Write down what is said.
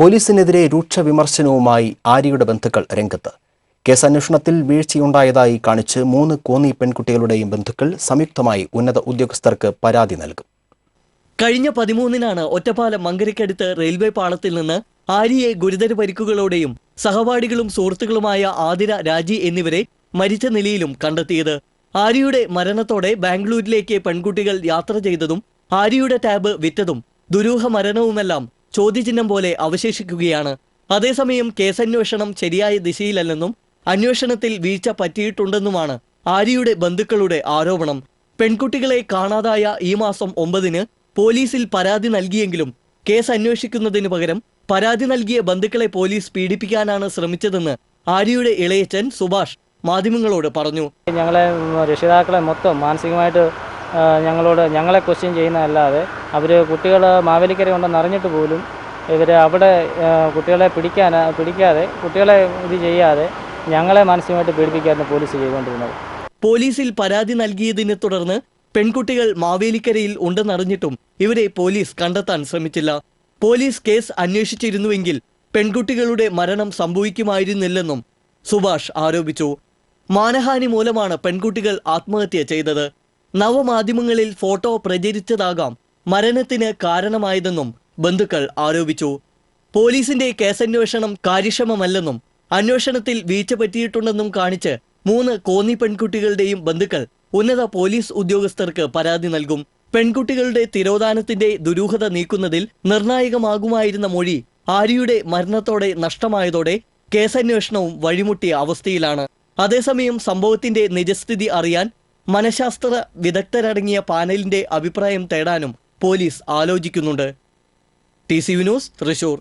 പോലീസിനെതിരെ രൂക്ഷ വിമർശനവുമായി ആര്യയുടെ ബന്ധുക്കൾ രംഗത്ത്. കേസന്വേഷണത്തിൽ വീഴ്ചയുണ്ടായതായി കാണിച്ച് മൂന്ന് കോന്നി പെൺകുട്ടികളുടെയും ബന്ധുക്കൾ സംയുക്തമായി ഉന്നത ഉദ്യോഗസ്ഥർക്ക് പരാതി നൽകും. കഴിഞ്ഞ പതിമൂന്നിനാണ് ഒറ്റപ്പാലം മങ്കരയ്ക്കടുത്ത് റെയിൽവേ പാളത്തിൽ നിന്ന് ആര്യയെ ഗുരുതര പരിക്കുകളോടെയും സഹപാഠികളും സുഹൃത്തുക്കളുമായ ആതിര രാജി എന്നിവരെ മരിച്ച നിലയിലും കണ്ടെത്തിയത്. ആര്യയുടെ മരണത്തോടെ ബാംഗ്ലൂരിലേക്ക് പെൺകുട്ടികൾ യാത്ര ചെയ്തതും ആര്യയുടെ ടാബ് വിറ്റതും ദുരൂഹ മരണവുമെല്ലാം ചോദ്യചിഹ്നം പോലെ അവശേഷിക്കുകയാണ്. അതേസമയം കേസന്വേഷണം ശരിയായ ദിശയിലല്ലെന്നും അന്വേഷണത്തിൽ വീഴ്ച പറ്റിയിട്ടുണ്ടെന്നുമാണ് ആര്യയുടെ ബന്ധുക്കളുടെ ആരോപണം. പെൺകുട്ടികളെ കാണാതായ ഈ മാസം ഒമ്പതിന് പോലീസിൽ പരാതി നൽകിയെങ്കിലും കേസ് അന്വേഷിക്കുന്നതിന് പകരം പരാതി നൽകിയ ബന്ധുക്കളെ പോലീസ് പീഡിപ്പിക്കാനാണ് ശ്രമിച്ചതെന്ന് ആര്യയുടെ ഇളയച്ചൻ സുഭാഷ് മാധ്യമങ്ങളോട് പറഞ്ഞു. ഞങ്ങളെ രക്ഷിതാക്കളെ മൊത്തം മാനസികമായിട്ട് ഞങ്ങളോട് ഞങ്ങളെ ക്വസ്റ്റ്യൻ ചെയ്യുന്നതല്ലാതെ അവർ കുട്ടികൾ മാവേലിക്കര ഉണ്ടെന്ന് അറിഞ്ഞിട്ട് പോലും ഇവർ അവിടെ കുട്ടികളെ പിടിക്കാൻ പിടിക്കാതെ കുട്ടികളെ ഇത് ചെയ്യാതെ ഞങ്ങളെ മാനസികമായിട്ട് പീഡിപ്പിക്കായിരുന്നു പോലീസ് ചെയ്തുകൊണ്ടിരുന്നത്. പോലീസിൽ പരാതി നൽകിയതിനെ തുടർന്ന് പെൺകുട്ടികൾ മാവേലിക്കരയിൽ ഉണ്ടെന്നറിഞ്ഞിട്ടും ഇവരെ പോലീസ് കണ്ടെത്താൻ ശ്രമിച്ചില്ല. പോലീസ് കേസ് അന്വേഷിച്ചിരുന്നുവെങ്കിൽ പെൺകുട്ടികളുടെ മരണം സംഭവിക്കുമായിരുന്നില്ലെന്നും സുഭാഷ് ആരോപിച്ചു. മാനഹാനി മൂലമാണ് പെൺകുട്ടികൾ ആത്മഹത്യ ചെയ്തത്. നവമാധ്യമങ്ങളിൽ ഫോട്ടോ പ്രചരിച്ചതാകാം മരണത്തിന് കാരണമായതെന്നും ബന്ധുക്കൾ ആരോപിച്ചു. പോലീസിന്റെ കേസന്വേഷണം കാര്യക്ഷമമല്ലെന്നും അന്വേഷണത്തിൽ വീഴ്ച പറ്റിയിട്ടുണ്ടെന്നും കാണിച്ച് മൂന്ന് കോന്നി പെൺകുട്ടികളുടെയും ബന്ധുക്കൾ ഉന്നത പോലീസ് ഉദ്യോഗസ്ഥർക്ക് പരാതി നൽകും. പെൺകുട്ടികളുടെ തിരോധാനത്തിന്റെ ദുരൂഹത നീക്കുന്നതിൽ നിർണായകമാകുമായിരുന്ന മൊഴി ആര്യയുടെ മരണത്തോടെ നഷ്ടമായതോടെ കേസന്വേഷണവും വഴിമുട്ടിയ അവസ്ഥയിലാണ്. അതേസമയം സംഭവത്തിന്റെ നിജസ്ഥിതി അറിയാൻ മനഃശാസ്ത്ര വിദഗ്ധരടങ്ങിയ പാനലിന്റെ അഭിപ്രായം തേടാനും പോലീസ് ആലോചിക്കുന്നുണ്ട്. T C news Thrissur.